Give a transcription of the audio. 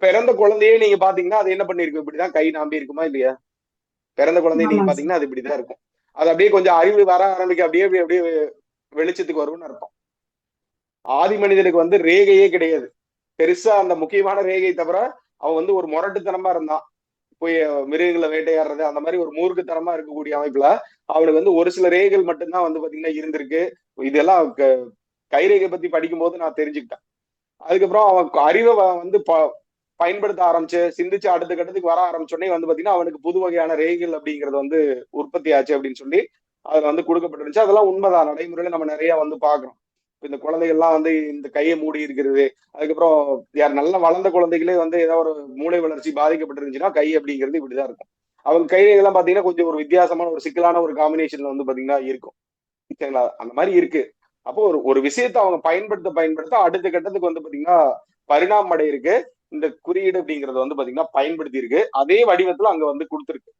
பிறந்த குழந்தையே நீங்க பாத்தீங்கன்னா அது என்ன பண்ணிருக்கு இப்படிதான் கை நாம்பி இருக்குமா இல்லையா? பிறந்த குழந்தைய நீங்க பாத்தீங்கன்னா அது இப்படிதான் இருக்கும். அது அப்படியே கொஞ்சம் அறிவு வர ஆரம்பிக்க அப்படியே அப்படியே அப்படியே வெளிச்சத்துக்கு வரும்னு அர்த்தம். ஆதி மனிதனுக்கு வந்து ரேகையே கிடையாது. பெருசா அந்த முக்கியமான ரேகை தவிர அவன் வந்து ஒரு முரட்டுத்தனமா இருந்தான். போய் மிருகங்களை வேட்டையாடுறது அந்த மாதிரி ஒரு மூர்க்கத்தனமா இருக்கக்கூடிய அமைப்புல அவனுக்கு வந்து ஒரு சில ரேகைகள் மட்டும்தான் வந்து பாத்தீங்கன்னா இருந்திருக்கு. இதெல்லாம் க- கைரேகை பத்தி படிக்கும்போது நான் தெரிஞ்சுக்கிட்டேன். அதுக்கப்புறம் அவன் அறிவை வந்து பயன்படுத்த ஆரம்பிச்சு சிந்திச்சு அடுத்த கட்டத்துக்கு வர ஆரம்பிச்சோடனே வந்து பாத்தீங்கன்னா அவனுக்கு புது வகையான ரேகைகள் அப்படிங்கிறது வந்து உற்பத்தி ஆச்சு அப்படின்னு சொல்லி அதுல வந்து கொடுக்கப்பட்டிருந்துச்சு. அதெல்லாம் உண்மைதான். நடைமுறையில நம்ம நிறைய வந்து பாக்குறோம். இந்த குழந்தைகள்லாம் வந்து இந்த கையை மூடி இருக்கிறது அதுக்கப்புறம் யார் நல்ல வளர்ந்த குழந்தைகளே வந்து ஏதாவது ஒரு மூளை வளர்ச்சி பாதிக்கப்பட்டிருந்துச்சுன்னா கை அப்படிங்கிறது இப்படிதான் இருக்கும். அவங்க கையெல்லாம் பாத்தீங்கன்னா கொஞ்சம் ஒரு வித்தியாசமான ஒரு சிக்கலான ஒரு காம்பினேஷன்ல வந்து பாத்தீங்கன்னா இருக்கும். சரிங்களா? அந்த மாதிரி இருக்கு. அப்போ ஒரு ஒரு விஷயத்தை அவங்க பயன்படுத்த பயன்படுத்த அடுத்த கட்டத்துக்கு வந்து பாத்தீங்கன்னா பரிணாமம் அடையிருக்கு இந்த குறியீடு அப்படிங்கறது வந்து பாத்தீங்கன்னா பயன்படுத்தி இருக்கு அதே வடிவத்துல அங்க வந்து கொடுத்துருக்கு.